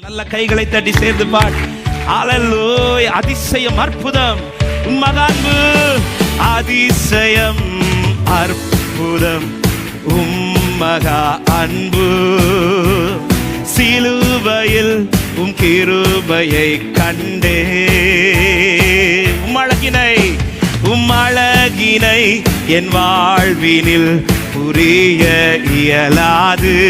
நல்ல கைகளை தட்டி சேர்ந்து பாட். அலல்லோய் அதிசயம் அற்புதம். உம்மதான்பு அதிசயம் அற்புதம். உம்மகா அன்பு. சிலுவையில் உம் கிருபையை கண்டே. உம்மழகினை உம்மழகினை என் வாழ்வினில் புரிய இயலாது.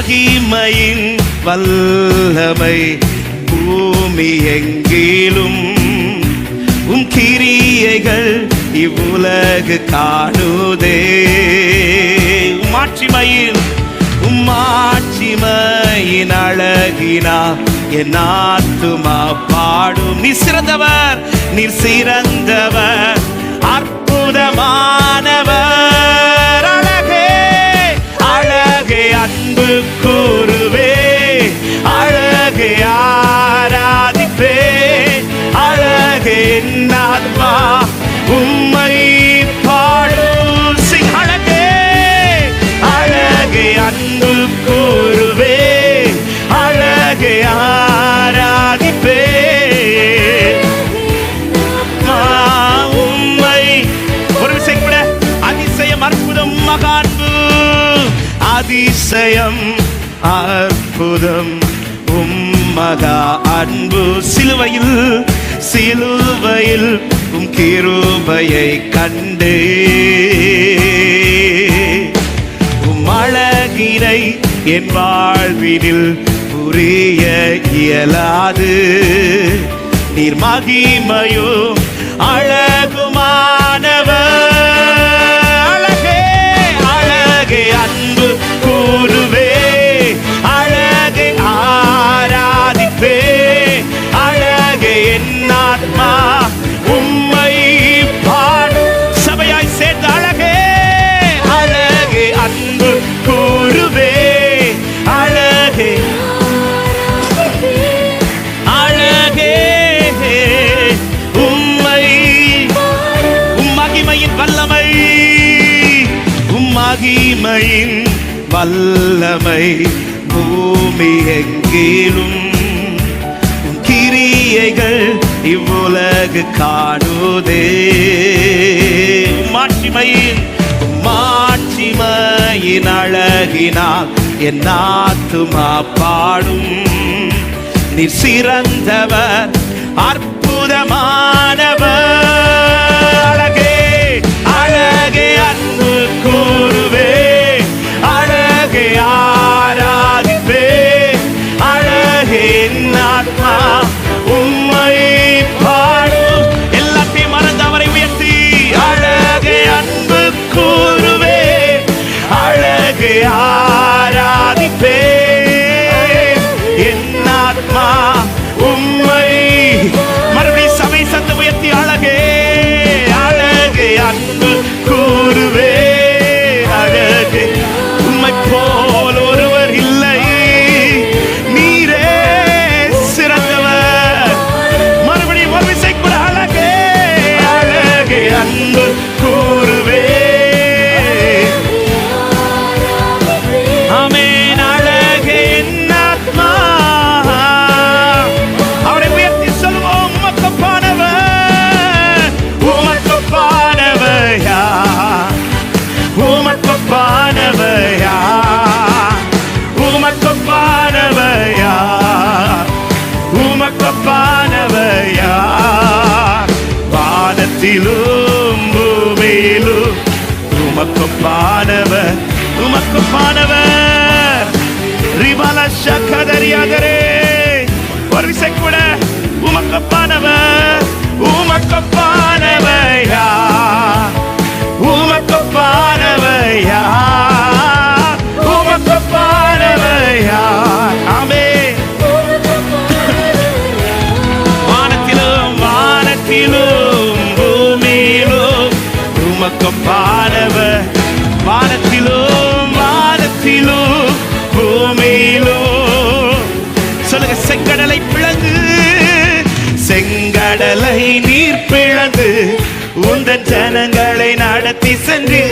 மகிமையின் வல்லமை பூமி எங்கிலும். உம் கிரியைகள் இவ்வுலகு காணுதே. உமாட்சிமையில் உம்மாட்சிமையின் அழகினா என் ஆத்துமா பாடும். நீ சிறந்தவர் நீர் சிறந்தவர் அற்புதமா அதிசயம் அற்புதம். உம் மகா அன்பு சிலுவையில் சிலுவையில் உம் கிருபையை கண்டே. உம் அழகினை என் வாழ்வினில் புரிய இயலாது. நீர் மகிமையோ அழ உம்மகிமையின் வல்லமை பூமி எங்கிலும். கிரியைகள் இவ்வுலகு காணுதே. மாட்சிமையின் மாட்சிமையின் அழகினால் என் ஆத்துமா பாடும். நீர் சிறந்தவர். உமக்கொப்பானவர் உமக்கொப்பானவர் ரிவல சக்க நீர் பிளந்து உந்தன் ஜனங்களை நடத்தி சென்று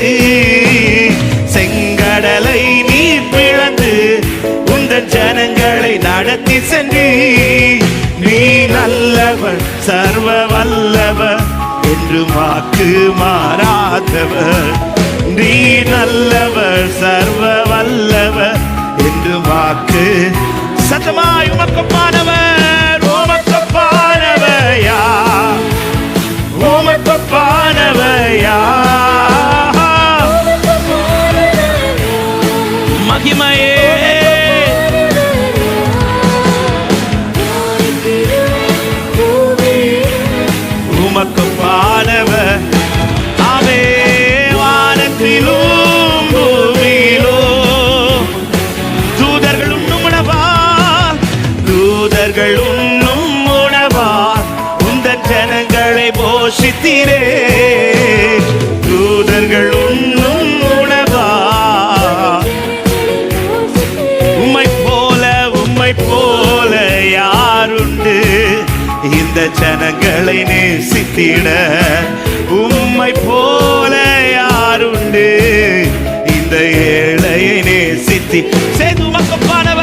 செங்கடலை நீர் பிளந்து உந்தன் ஜனங்களை நடத்தி சென்று நீ நல்லவர் சர்வ வல்லவர் என்று வாக்கு மாறாதவர். நீ நல்லவர் சர்வ வல்லவர் என்று வாக்கு சத்தமாய் உமக்கப்பானவர் யூதர்கள் உண்ணும் உணவா? உந்த ஜனங்களை போஷித்திரே. யூதர்கள் உண்ணும் உணவா? உம்மை போல உம்மை போல யாருண்டு? இந்த ஜனங்களை நேசித்திட உம்மை போல யாருண்டு? இந்த ஏழையை நேசித்தி. செய்து உமக்கப்பானவர்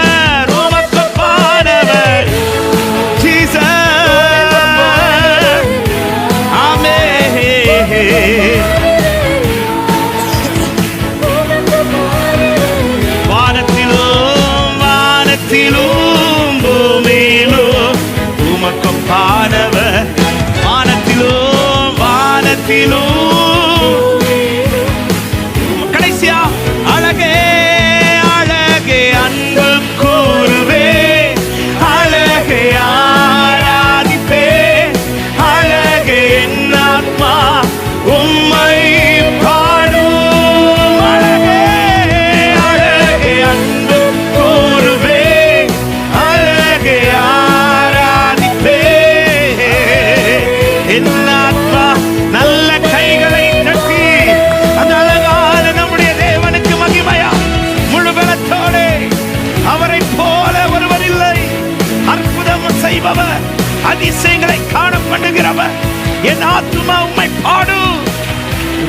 அதிசயங்களை காண பண்ணுகிறவர். என் ஆத்மா உண்மை பாடு.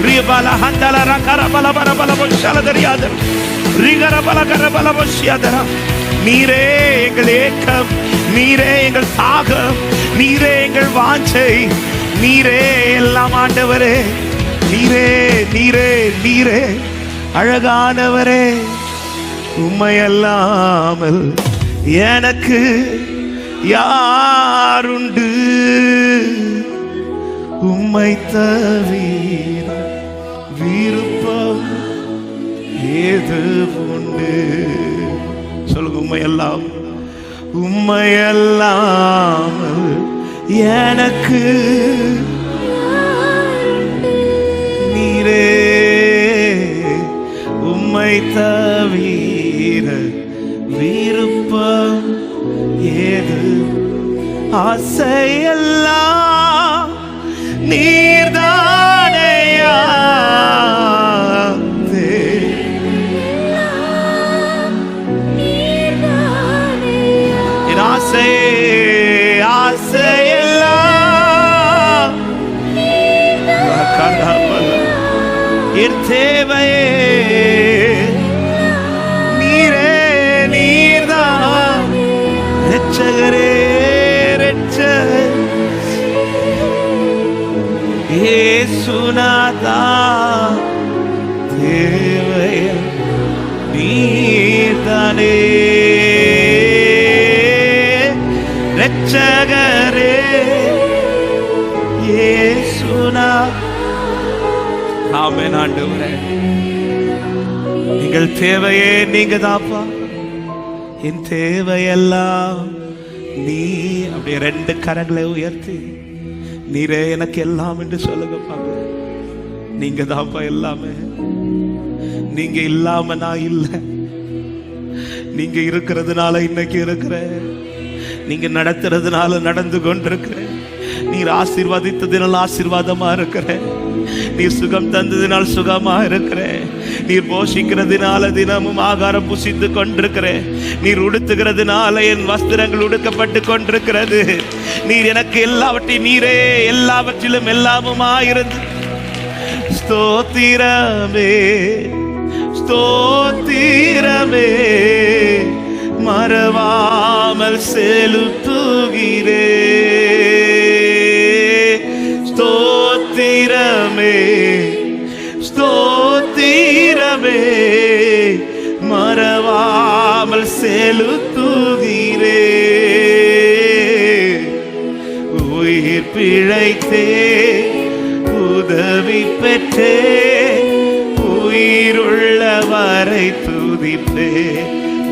ரிபல ஹந்தல ரகர பல பல பல பொஷல தெரியாது. ரிகர பல கர பல பொஷியாதர நீரே எங்கள் ஏக்கம் நீரே எங்கள் தாகம் நீரே எங்கள் வாஞ்சை நீரே எல்லாம் ஆண்டவரே. நீரே நீரே நீரே. அழகானவரே உண்மையல்லாமல் எனக்கு யாருண்டு? உம்மை தவிர விருப்பம் ஏது உண்டு? சொல்லுங்க உண்மையெல்லாம் உண்மையல்லாமல் எனக்கு நீரே உம்மை தவிர விருப்பம் ஏது ஆசையெல்லாம் நீர்தானையா? ஆசை ஆசையெல்லாம் என் தேவையே நீரே நீர்தான். ரட்சகரே ஏசுநாதா தேவையா நீர்தானே ரட்சகரே இயேசுனா. ஆமென் ஆண்டவரே. எங்கள் தேவையே நீங்க தாப்பா என் தேவையெல்லாம் நீ அப்படியே ரெண்டு கரங்களை உயர்த்தி நீரே எனக்கு எல்லாம் என்று சொல்லுங்கப்பா நீங்க தான்ப்பா எல்லாமே. நீங்க இல்லாம நான் இல்லை. நீங்க இருக்கிறதுனால இன்னைக்கு இருக்கிறேன். நீங்க நடத்துறதுனால நடந்து கொண்டிருக்கிறேன். நீர் ஆசீர்வாதித்ததினால் ஆசீர்வாதமா இருக்கிறேன். நீர் சுகம் தந்ததினால் சுகமா இருக்கிறேன் நீர் போஷிக்கிறதுனால தினமும் ஆகாரம் புசித்து கொண்டிருக்கிறேன் நீர் உடுத்துகிறதுனால என் வஸ்திரங்கள் உடுக்கப்பட்டு கொண்டிருக்கிறது. நீர் எனக்கு எல்லாவற்றையும் நீரே எல்லாவற்றிலும் எல்லாமுமா இருந்து ஸ்தோத்திரமே ஸ்தோத்திரமே மறவாமல் செலுத்துகிறேன் ஸ்தோத்திரமே ஸ்தோத்திரமே. மறவாமல் செலுத்துகிறே உயிர் பிழைத்தே உதவி பெற்றே. உயிருள்ளவரை துதிப்பே.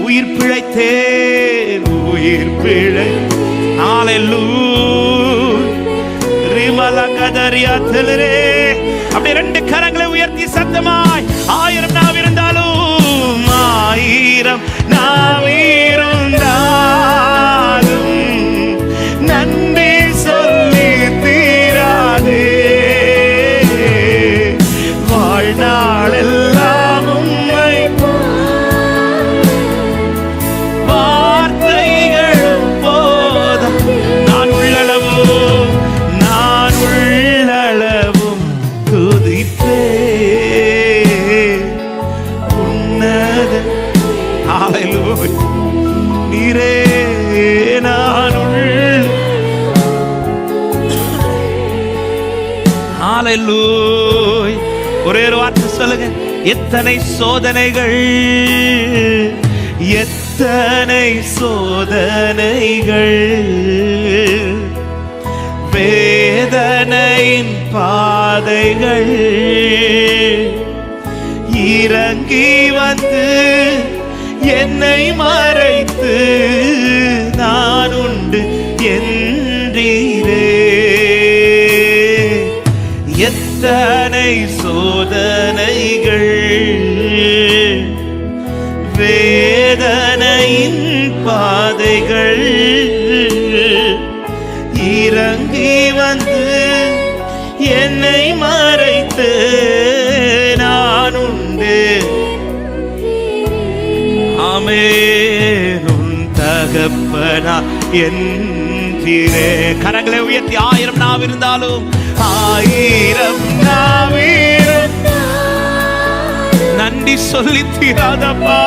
உயிர் பிழைத்தேன் உயிர் பிழை. ரிமல அப்படி ரெண்டு கரங்களை உயர்த்தி சத்தமாய். ஆயிரம் நாவ் இருந்தாலும் ஆயிரம் நான் நீரே நான் ஒரே ஒரு வார்த்தை சொல்லுங்க. எத்தனை சோதனைகள்? எத்தனை சோதனைகள்? வேதனையின் பாதைகள். இறங்கி வந்து bem, mãe. ஆமென் உன் தகப்பனா என்றே கரங்களை உயர்த்தி ஆயிரம் நாவ் இருந்தாலும் ஆயிரம் நாவீரம். நன்றி சொல்லி தீராதப்பா.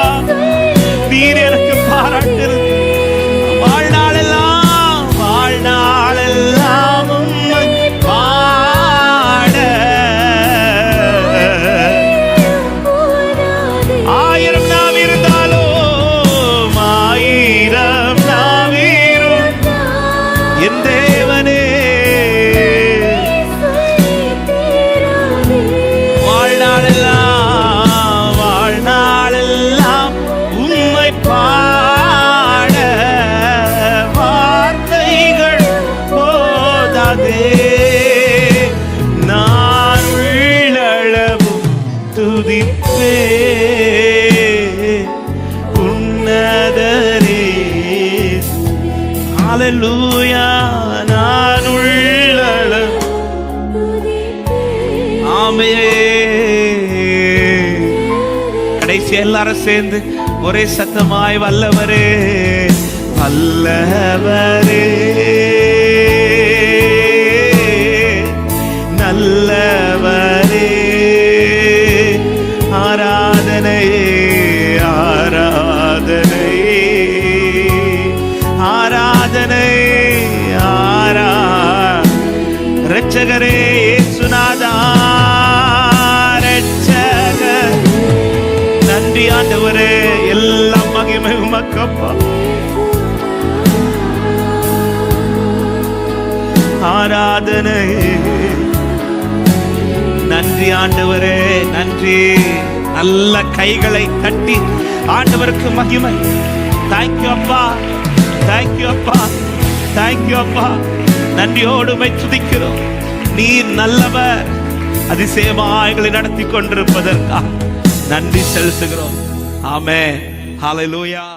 நீர் எனக்கு பாராட்டு ஹalleluya நான் உள்ளளவும் ஆமே கடைசி எல்லாரும் சேர்ந்து ஒரே சத்தமாய் வல்லவரே வல்லவரே. நல்ல ரட்சகரே இயேசுநாதா நன்றி ஆண்டவரே எல்லா மகிமை உமக்கப்பா ஆராதனை நன்றி ஆண்டவரே நன்றி. நல்ல கைகளை தட்டி ஆண்டவருக்கு மகிமை. தேங்க்யூ அப்பா தேங்க்யூ அப்பா தேங்க்யூ அப்பா. நன்றியோடு உம்மை துதிக்கிறோம். நீர் நல்லவர். அதிசயமாய்களை நடத்தி கொண்டிருப்பதற்காக நன்றி செலுத்துகிறோம். ஆமே ஹalleluya